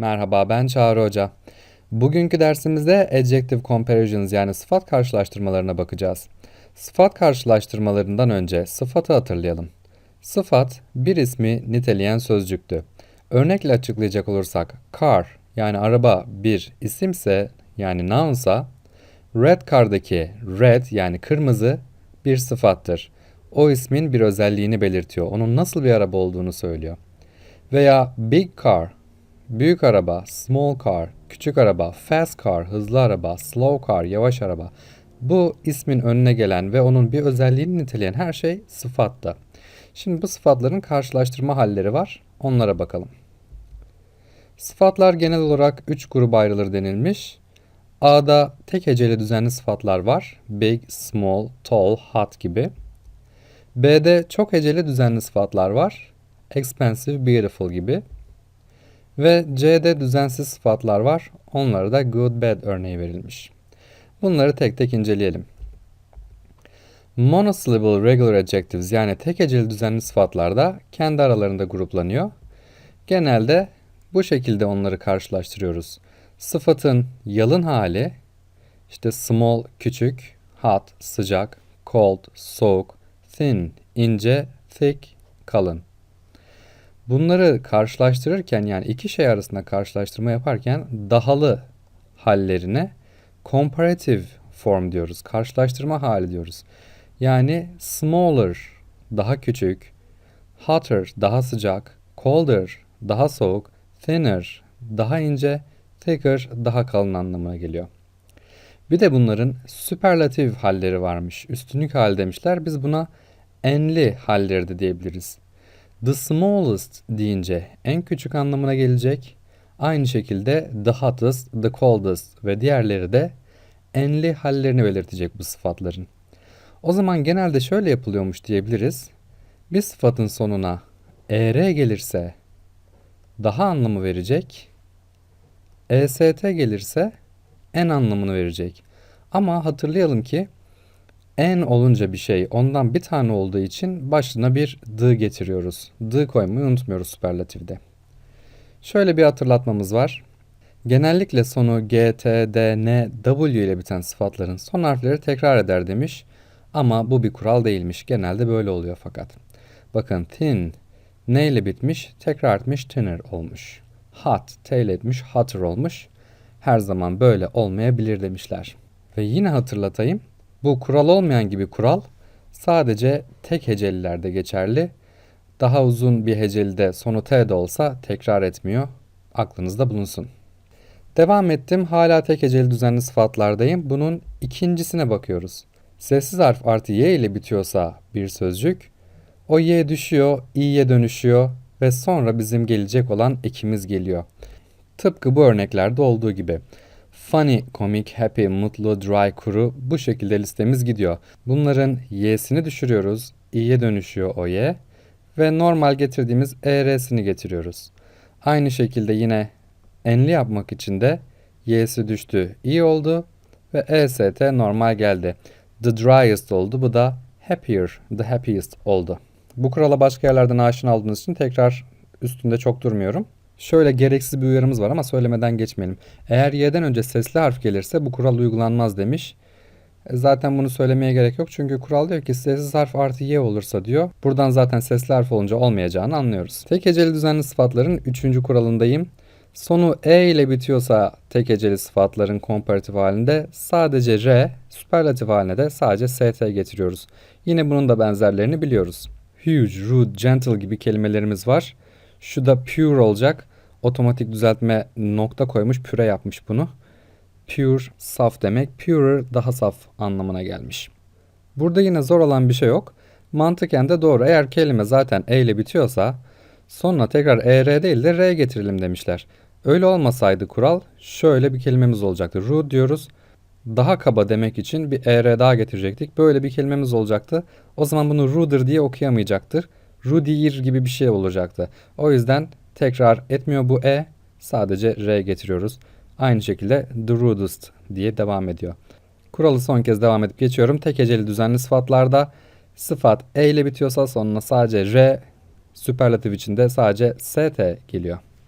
Merhaba ben Çağrı Hoca. Bugünkü dersimizde adjective comparisons yani sıfat karşılaştırmalarına bakacağız. Sıfat karşılaştırmalarından önce sıfatı hatırlayalım. Sıfat bir ismi niteleyen sözcüktü. Örnekle açıklayacak olursak car yani araba bir isimse yani nounsa red car'daki red yani kırmızı bir sıfattır. O ismin bir özelliğini belirtiyor. Onun nasıl bir araba olduğunu söylüyor. Veya big car, büyük araba, small car, küçük araba, fast car, hızlı araba, slow car, yavaş araba. Bu ismin önüne gelen ve onun bir özelliğini niteleyen her şey sıfatta. Şimdi bu sıfatların karşılaştırma halleri var. Onlara bakalım. Sıfatlar genel olarak 3 gruba ayrılır denilmiş. A'da tek heceli düzenli sıfatlar var. Big, small, tall, hot gibi. B'de çok heceli düzenli sıfatlar var. Expensive, beautiful gibi. Ve C'de düzensiz sıfatlar var. Onlara da good, bad örneği verilmiş. Bunları tek tek inceleyelim. Monosyllable regular adjectives yani tek heceli düzenli sıfatlar da kendi aralarında gruplanıyor. Genelde bu şekilde onları karşılaştırıyoruz. Sıfatın yalın hali işte small küçük, hot sıcak, cold soğuk, thin ince, thick kalın. Bunları karşılaştırırken yani iki şey arasında karşılaştırma yaparken dahalı hallerine comparative form diyoruz. Karşılaştırma hali diyoruz. Yani smaller daha küçük, hotter daha sıcak, colder daha soğuk, thinner daha ince, thicker daha kalın anlamına geliyor. Bir de bunların süperlatif halleri varmış. Üstünlük hal demişler. Biz buna enli halleri de diyebiliriz. The smallest deyince en küçük anlamına gelecek. Aynı şekilde the hottest, the coldest ve diğerleri de enli hallerini belirtecek bu sıfatların. O zaman genelde şöyle yapılıyormuş diyebiliriz. Bir sıfatın sonuna er gelirse daha anlamı verecek. est gelirse en anlamını verecek. Ama hatırlayalım ki en olunca bir şey ondan bir tane olduğu için başına bir d getiriyoruz. D koymayı unutmuyoruz süperlatifde. Şöyle bir hatırlatmamız var. Genellikle sonu G, T, D, N, W ile biten sıfatların son harfleri tekrar eder demiş. Ama bu bir kural değilmiş. Genelde böyle oluyor fakat. Bakın thin ne ile bitmiş? Tekrar etmiş thinner olmuş. Hot T ile etmiş hotter olmuş. Her zaman böyle olmayabilir demişler. Ve yine hatırlatayım. Bu kural olmayan gibi kural sadece tek hecelilerde geçerli. Daha uzun bir hecelide sonu T de olsa tekrar etmiyor. Aklınızda bulunsun. Devam ettim. Hala tek heceli düzenli sıfatlardayım. Bunun ikincisine bakıyoruz. Sessiz harf artı y ile bitiyorsa bir sözcük, o y düşüyor, i'ye dönüşüyor ve sonra bizim gelecek olan ekimiz geliyor. Tıpkı bu örneklerde olduğu gibi. Funny, komik, happy, mutlu, dry, kuru bu şekilde listemiz gidiyor. Bunların y'sini düşürüyoruz, i'ye dönüşüyor o y ve normal getirdiğimiz er'sini getiriyoruz. Aynı şekilde yine enli yapmak için de y'si düştü, i oldu ve est normal geldi. The driest oldu. Bu da happier, the happiest oldu. Bu kurala başka yerlerden aşina olduğunuz için tekrar üstünde çok durmuyorum. Şöyle gereksiz bir uyarımız var ama söylemeden geçmeyelim. Eğer y'den önce sesli harf gelirse bu kural uygulanmaz demiş. E, zaten bunu söylemeye gerek yok çünkü kural diyor ki sessiz harf artı y olursa diyor. Buradan zaten sesli harf olunca olmayacağını anlıyoruz. Tek heceli düzenli sıfatların üçüncü kuralındayım. Sonu e ile bitiyorsa tek heceli sıfatların komparatif halinde sadece r, süperlatif haline de sadece st getiriyoruz. Yine bunun da benzerlerini biliyoruz. Huge, rude, gentle gibi kelimelerimiz var. Şu da pure olacak. Otomatik düzeltme nokta koymuş, püre yapmış bunu. Pure, saf demek. Purer, daha saf anlamına gelmiş. Burada yine zor olan bir şey yok. Mantıken de doğru. Eğer kelime zaten e ile bitiyorsa sonra tekrar er değil de r getirelim demişler. Öyle olmasaydı kural şöyle bir kelimemiz olacaktı. Rude diyoruz. Daha kaba demek için bir er daha getirecektik. Böyle bir kelimemiz olacaktı. O zaman bunu ruder diye okuyamayacaktır. Rudier gibi bir şey olacaktı. O yüzden tekrar etmiyor bu e. Sadece r getiriyoruz. Aynı şekilde the rudest diye devam ediyor. Kuralı son kez devam edip geçiyorum. Tek heceli düzenli sıfatlarda sıfat e ile bitiyorsa sonuna sadece r, süperlatif içinde sadece st geliyor.